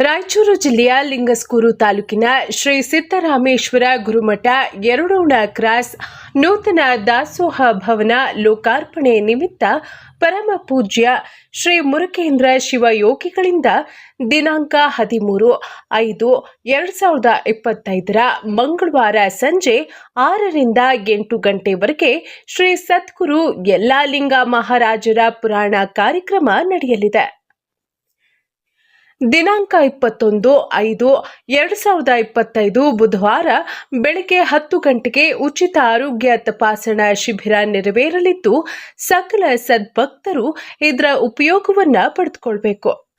ರಾಯಚೂರು ಜಿಲ್ಲೆಯ ಲಿಂಗಸ್ಕೂರು ತಾಲೂಕಿನ ಶ್ರೀ ಸಿದ್ದರಾಮೇಶ್ವರ ಗುರುಮಠ ಎರಡೋಣ ಕ್ರಾಸ್ ನೂತನ ದಾಸೋಹ ಭವನ ಲೋಕಾರ್ಪಣೆ ನಿಮಿತ್ತ ಪರಮ ಪೂಜ್ಯ ಶ್ರೀ ಮುರುಕೇಂದ್ರ ಶಿವಯೋಗಿಗಳಿಂದ ದಿನಾಂಕ ಹದಿಮೂರು ಐದು ಎರಡ್ ಸಾವಿರದ ಇಪ್ಪತ್ತೈದರ ಮಂಗಳವಾರ ಸಂಜೆ ಆರರಿಂದ ಎಂಟು ಗಂಟೆವರೆಗೆ ಶ್ರೀ ಸದ್ಗುರು ಯಲ್ಲಾಲಿಂಗ ಮಹಾರಾಜರ ಪುರಾಣ ಕಾರ್ಯಕ್ರಮ ನಡೆಯಲಿದೆ. ದಿನಾಂಕ ಇಪ್ಪತ್ತೊಂದು, ಐದು, ಎರಡು ಸಾವಿರದ ಇಪ್ಪತ್ತೈದು ಬುಧವಾರ ಬೆಳಗ್ಗೆ ಹತ್ತು ಗಂಟೆಗೆ ಉಚಿತ ಆರೋಗ್ಯ ತಪಾಸಣಾ ಶಿಬಿರ ನೆರವೇರಲಿದ್ದು, ಸಕಲ ಸದ್ಭಕ್ತರು ಇದರ ಉಪಯೋಗವನ್ನು ಪಡೆದುಕೊಳ್ಬೇಕು.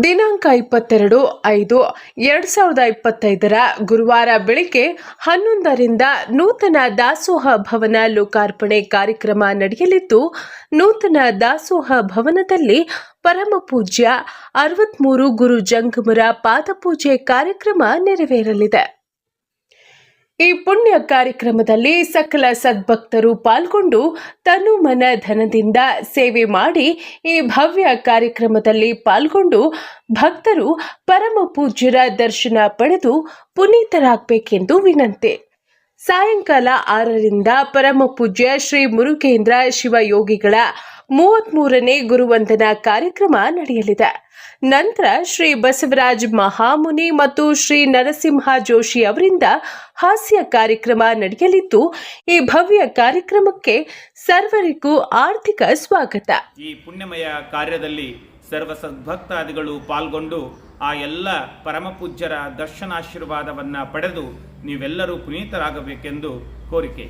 ದಿನಾಂಕ ಇಪ್ಪತ್ತೆರಡು ಐದು ಎರಡು ಸಾವಿರದ ಇಪ್ಪತ್ತೈದರ ಗುರುವಾರ ಬೆಳಿಗ್ಗೆ ಹನ್ನೊಂದರಿಂದ ನೂತನ ದಾಸೋಹ ಭವನ ಲೋಕಾರ್ಪಣೆ ಕಾರ್ಯಕ್ರಮ ನಡೆಯಲಿದ್ದು, ನೂತನ ದಾಸೋಹ ಭವನದಲ್ಲಿ ಪರಮ ಪೂಜ್ಯ ಅರವತ್ಮೂರು ಗುರು ಜಂಗಮರ ಪಾದಪೂಜೆ ಕಾರ್ಯಕ್ರಮ ನೆರವೇರಲಿದೆ. ಈ ಪುಣ್ಯ ಕಾರ್ಯಕ್ರಮದಲ್ಲಿ ಸಕಲ ಸದ್ಭಕ್ತರು ಪಾಲ್ಗೊಂಡು ತನು ಮನ ಧನದಿಂದ ಸೇವೆ ಮಾಡಿ ಈ ಭವ್ಯ ಕಾರ್ಯಕ್ರಮದಲ್ಲಿ ಪಾಲ್ಗೊಂಡು ಭಕ್ತರು ಪರಮ ಪೂಜ್ಯರ ದರ್ಶನ ಪಡೆದು ಪುನೀತರಾಗಬೇಕೆಂದು ವಿನಂತಿ. ಸಾಯಂಕಾಲ ಆರರಿಂದ ಪರಮ ಪೂಜ್ಯ ಶ್ರೀ ಮುರುಕೇಂದ್ರ ಶಿವಯೋಗಿಗಳ ಮೂವತ್ಮೂರನೇ ಗುರುವಂದನಾ ಕಾರ್ಯಕ್ರಮ ನಡೆಯಲಿದೆ. ನಂತರ ಶ್ರೀ ಬಸವರಾಜ್ ಮಹಾಮುನಿ ಮತ್ತು ಶ್ರೀ ನರಸಿಂಹ ಜೋಶಿ ಅವರಿಂದ ಹಾಸ್ಯ ಕಾರ್ಯಕ್ರಮ ನಡೆಯಲಿದ್ದು, ಈ ಭವ್ಯ ಕಾರ್ಯಕ್ರಮಕ್ಕೆ ಸರ್ವರಿಗೂ ಆರ್ಥಿಕ ಸ್ವಾಗತ. ಈ ಪುಣ್ಯಮಯ ಕಾರ್ಯದಲ್ಲಿ ಸರ್ವ ಸದ್ಭಕ್ತಾದಿಗಳು ಪಾಲ್ಗೊಂಡು, ಆ ಎಲ್ಲ ಪರಮಪೂಜ್ಯರ ದರ್ಶನಾಶೀರ್ವಾದವನ್ನು ಪಡೆದು ನೀವೆಲ್ಲರೂ ಪುನೀತರಾಗಬೇಕೆಂದು ಕೋರಿಕೆ.